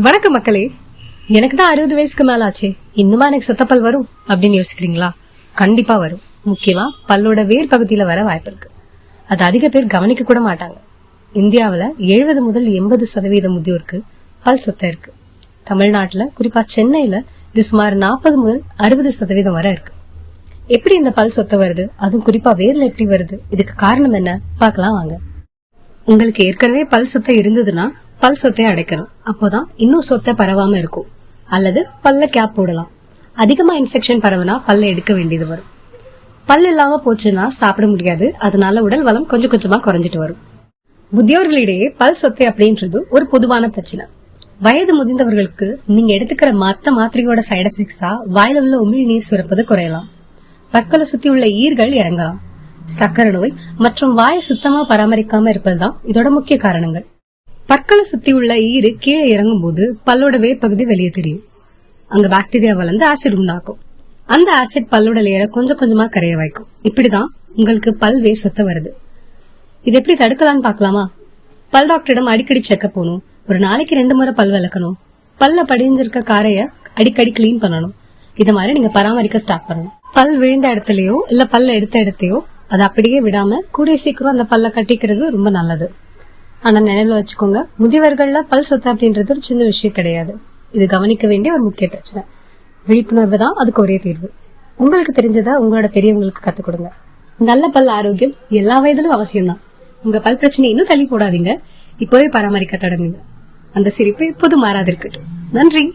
வணக்கம் மக்களே. எனக்கு தான் அறுபது வயசுக்கு மேல ஆச்சே இன்னுமா எனக்கு சொத்தப்பல் வரும் அப்படின்னு யோசிக்கிறீங்களா? கண்டிப்பா வரும். முக்கியமா பல்லோட வேர் பகுதியில வர வாய்ப்பு இருக்கு. அது அதிக பேர் கவனிக்க கூட மாட்டாங்க. இந்தியாவில் எழுபது முதல் எண்பது சதவீத முதியோருக்கு பல் சொத்தை இருக்கு. தமிழ்நாட்டில் குறிப்பா சென்னையில இது சுமார் நாற்பது முதல் அறுபது சதவீதம் வரை இருக்கு. எப்படி இந்த பல் சொத்தை வருது? அதுவும் குறிப்பா வேர்ல எப்படி வருது? இதுக்கு காரணம் என்ன? பார்க்கலாம் வாங்க. உங்களுக்கு ஏற்கனவே பல் சொத்தை இருந்ததுன்னா பல் சொத்தை அடைக்கணும். அப்போதான் இன்னும் சொத்தை பரவாம இருக்கும். அல்லது பல்ல கேப் போடலாம். அதிகமா இன்ஃபெக்ஷன் பரவுனா பல்ல எடுக்க வேண்டியது வரும். பல் இல்லாம போச்சுன்னா சாப்பிட முடியாது. அதனால உடல் வளம் கொஞ்சம் கொஞ்சமா குறைஞ்சிட்டு வரும். முதியோர்களிடையே பல் சொத்தை அப்படின்றது ஒரு பொதுவான பிரச்சனை. வயது முதிர்ந்தவர்களுக்கு நீங்க எடுத்துக்கிற மத்த மாத்திரையோட சைடு எஃபெக்ட்ஸா வாயில உள்ள உமிழ்நீர் சுரப்பது குறையலாம். பற்களை சுத்தி உள்ள ஈர்கள் இறங்கலாம். சக்கரை நோய் மற்றும் வாயை சுத்தமா பராமரிக்காம இருப்பதுதான் இதோட முக்கிய காரணங்கள். பற்களை சுத்தி உள்ள ஈரு கீழே இறங்கும் போது பல்லோட வேர்பகுதி வெளியே தெரியும். அங்க பாக்டீரியா வளர்ந்து ஆசிட் உண்டாக்கும். அந்த ஆசிட் பல்லோட லேயரை கொஞ்சம் கொஞ்சமா கரைய வைக்கும். இப்படிதான் உங்களுக்கு பல் வே சொத்த வருது. இது எப்படி தடுக்கலாம்னு பார்க்கலாமா? பல் டாக்டரிடம் அடிக்கடி செக்கப் போகணும். ஒரு நாளைக்கு ரெண்டு முறை பல் விளக்கணும் பல்ல படிஞ்சிருக்க காரைய அடிக்கடி க்ளீன் பண்ணணும். இது மாதிரி நீங்க பராமரிக்க ஸ்டார்ட் பண்ணணும். பல் விழுந்த இடத்துலயோ இல்ல பல்ல எடுத்த இடத்தையோ அதை அப்படியே விடாம கூடிய சீக்கிரம் அந்த பல்ல கட்டிக்கிறது ரொம்ப நல்லது. ஆனா நினைவுல வச்சுக்கோங்க. முதியவர்கள்ல பல் சொத்து அப்படின்றது ஒரு சின்ன விஷயம் கிடையாது. இது கவனிக்க வேண்டிய ஒரு முக்கிய பிரச்சனை. விழிப்புணர்வு தான் அதுக்கு ஒரே தீர்வு. உங்களுக்கு தெரிஞ்சதை உங்களோட பெரியவங்களுக்கு கத்துக் கொடுங்க. நல்ல பல் ஆரோக்கியம் எல்லா வயதிலும் அவசியம்தான். உங்க பல் பிரச்சனை இன்னும் தள்ளி போடாதீங்க. இப்போவே பராமரிக்க தொடங்குங்க. அந்த சிரிப்பு இப்போது மாறாது இருக்கட்டும். நன்றி.